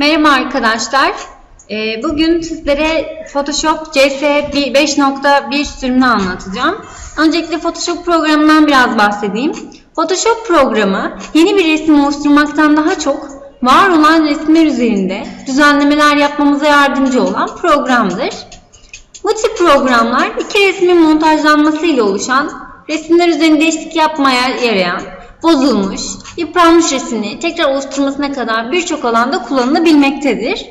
Merhaba arkadaşlar. Ee, Bugün sizlere Photoshop CS 5.1 sürümünü anlatacağım. Öncelikle Photoshop programından biraz bahsedeyim. Photoshop programı yeni bir resim oluşturmaktan daha çok var olan resimler üzerinde düzenlemeler yapmamıza yardımcı olan programdır. Bu tip programlar iki resmin montajlanması ile oluşan resimler üzerinde değişiklik yapmaya yarayan, bozulmuş, yıpranmış resmini tekrar oluşturmasına kadar birçok alanda kullanılabilmektedir.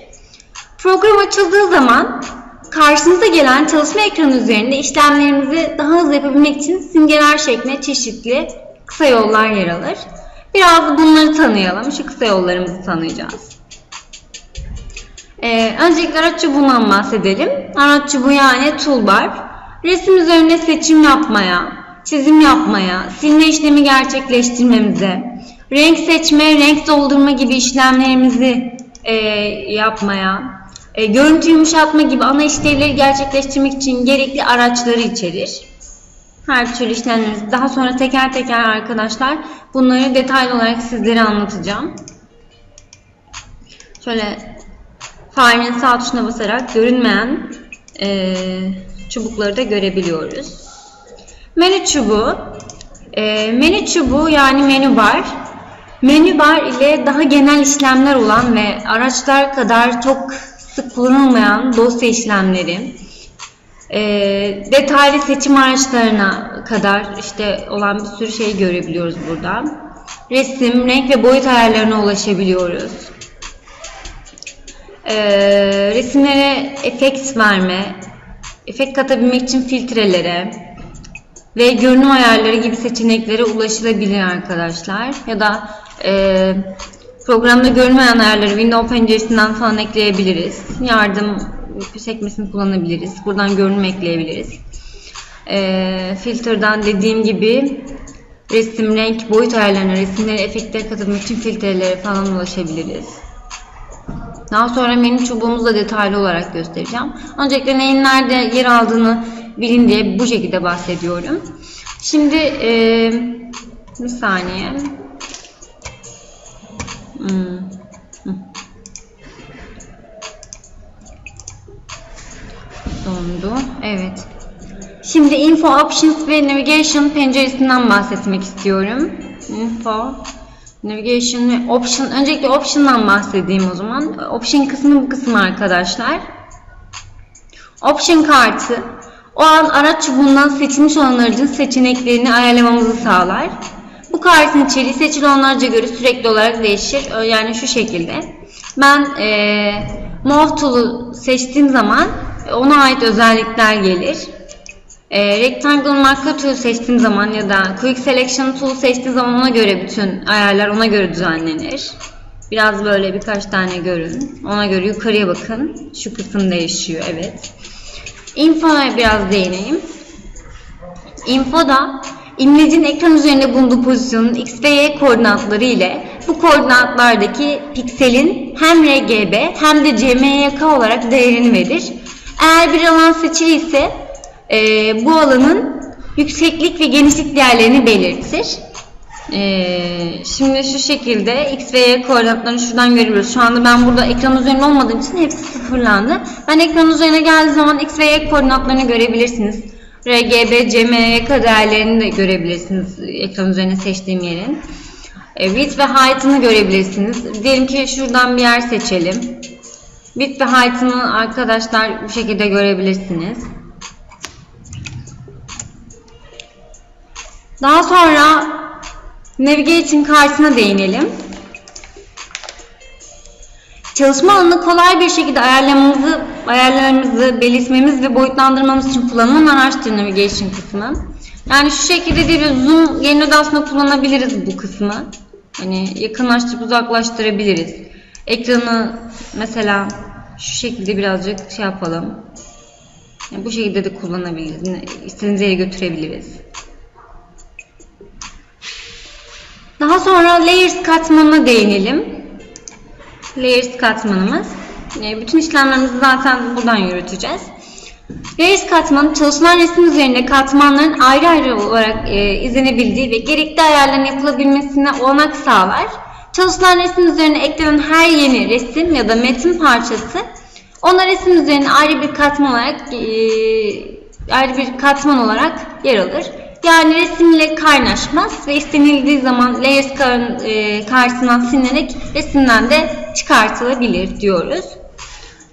Program açıldığı zaman karşınıza gelen çalışma ekranı üzerinde işlemlerimizi daha hızlı yapabilmek için simgeler şeklinde çeşitli kısa yollar yer alır. Biraz bunları tanıyalım. Şu kısa yollarımızı tanıyacağız. Ee, öncelikle araç çubuğundan bahsedelim. Araç çubuğu yani toolbar. Resim üzerinde seçim yapmaya, çizim yapmaya, silme işlemi gerçekleştirmemize, renk seçme, renk doldurma gibi işlemlerimizi e, yapmaya, e, görüntü yumuşatma gibi ana işlevleri gerçekleştirmek için gerekli araçları içerir. Her türlü işlemlerimizi daha sonra teker teker arkadaşlar bunları detaylı olarak sizlere anlatacağım. Şöyle farenin sağ tuşuna basarak görünmeyen e, çubukları da görebiliyoruz. Menü çubuğu. E, menü çubuğu yani menü bar. Menü bar ile daha genel işlemler olan ve araçlar kadar çok sık kullanılmayan dosya işlemleri, e, detaylı seçim araçlarına kadar işte olan bir sürü şey görebiliyoruz burada. Resim, renk ve boyut ayarlarına ulaşabiliyoruz. E, resimlere efekt verme, efekt katabilmek için filtrelere ve görünüm ayarları gibi seçeneklere ulaşılabilir arkadaşlar. Ya da e, programda görünmeyen ayarları Windows penceresinden falan ekleyebiliriz. Yardım sekmesini kullanabiliriz. Buradan görünüm ekleyebiliriz. E, filterden dediğim gibi resim, renk, boyut ayarlarına, resimlere efektler katabilmek için filtrelere falan ulaşabiliriz. Daha sonra menü çubuğumuzu da detaylı olarak göstereceğim. Öncelikle neyin nerede yer aldığını bilin diye bu şekilde bahsediyorum. Şimdi e, bir saniye. Hmm. Dondu. Evet. Şimdi Info Options ve Navigation penceresinden bahsetmek istiyorum. Info, Navigation ve Option. Öncelikle Option'dan bahsedeyim o zaman. Option kısmı bu kısım arkadaşlar. Option kartı o an araç çubuğundan seçilmiş olan aracın seçeneklerini ayarlamamızı sağlar. Bu kartın içeriği seçili olanlarca göre sürekli olarak değişir. Yani şu şekilde. Ben e, Move Tool'u seçtiğim zaman ona ait özellikler gelir. E, Rectangle Marker Tool seçtiğim zaman ya da Quick Selection Tool seçtiğim zaman ona göre bütün ayarlar ona göre düzenlenir. Biraz böyle birkaç tane görün. Ona göre yukarıya bakın. Şu kısım değişiyor. Evet. Info'ya biraz değineyim. Info'da imlecin ekran üzerinde bulunduğu pozisyonun x ve y koordinatları ile bu koordinatlardaki pikselin hem RGB hem de CMYK olarak değerini verir. Eğer bir alan seçili ise e, bu alanın yükseklik ve genişlik değerlerini belirtir. Ee, şimdi şu şekilde x ve y koordinatlarını şuradan görebiliyoruz. Şu anda ben burada ekran üzerinde olmadığım için hepsi sıfırlandı. Ben ekran üzerine geldiği zaman x ve y koordinatlarını görebilirsiniz. RGB, CMYK değerlerini de görebilirsiniz ekran üzerine seçtiğim yerin. E, width ve height'ını görebilirsiniz. Diyelim ki şuradan bir yer seçelim. Width ve height'ını arkadaşlar bu şekilde görebilirsiniz. Daha sonra Navigation kartına değinelim. Çalışma alanını kolay bir şekilde ayarlamamızı, ayarlarımızı belirtmemiz ve boyutlandırmamız için kullanılan araçtır Navigation kısmı. Yani şu şekilde değil, zoom yerine aslında kullanabiliriz bu kısmı. Hani yakınlaştırıp uzaklaştırabiliriz. Ekranı mesela şu şekilde birazcık şey yapalım. Yani bu şekilde de kullanabiliriz. İstediğiniz yere götürebiliriz. Daha sonra Layers katmanına değinelim. Layers katmanımız. E, bütün işlemlerimizi zaten buradan yürüteceğiz. Layers katmanı çalışılan resim üzerinde katmanların ayrı ayrı olarak e, izlenebildiği ve gerekli ayarların yapılabilmesine olanak sağlar. Çalışılan resim üzerine eklenen her yeni resim ya da metin parçası ona resim üzerine ayrı bir katman olarak e, ayrı bir katman olarak yer alır. Yani resimle kaynaşmaz ve istenildiği zaman layers kar- e, karşısından silinerek resimden de çıkartılabilir diyoruz.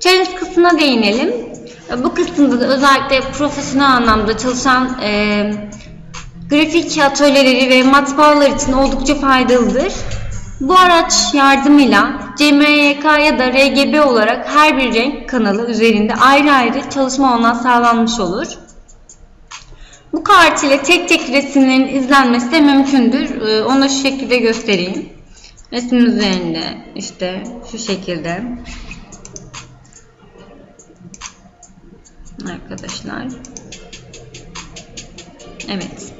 Challenge kısmına değinelim. E, Bu kısımda da özellikle profesyonel anlamda çalışan e, grafik atölyeleri ve matbaalar için oldukça faydalıdır. Bu araç yardımıyla CMYK ya da RGB olarak her bir renk kanalı üzerinde ayrı ayrı çalışma olanağı sağlanmış olur. Bu kart ile tek tek resimlerin izlenmesi de mümkündür. Ee, Onu da şu şekilde göstereyim. Resim üzerinde işte şu şekilde. Arkadaşlar. Evet.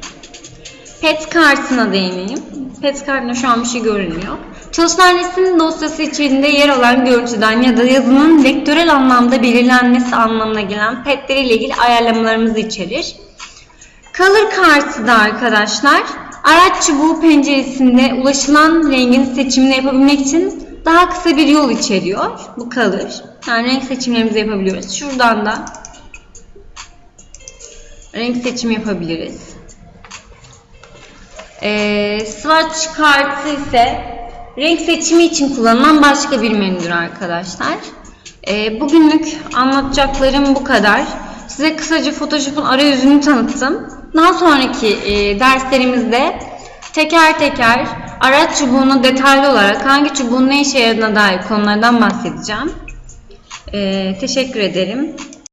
Pet kartına değineyim. Pet kartında şu an bir şey görünüyor. Çalışılan resim dosyası içerisinde yer alan görüntüden ya da yazının vektörel anlamda belirlenmesi anlamına gelen petler ile ilgili ayarlamalarımızı içerir. Color kartı da arkadaşlar araç çubuğu penceresinde ulaşılan rengin seçimini yapabilmek için daha kısa bir yol içeriyor. Bu color. Yani renk seçimlerimizi yapabiliyoruz. Şuradan da renk seçimi yapabiliriz. Ee, swatch kartı ise renk seçimi için kullanılan başka bir menüdür arkadaşlar. Ee, bugünlük anlatacaklarım bu kadar. Size kısaca Photoshop'un arayüzünü tanıttım. Daha sonraki e, derslerimizde teker teker araç çubuğunu detaylı olarak hangi çubuğun ne işe yaradığına dair konulardan bahsedeceğim. Ee, teşekkür ederim.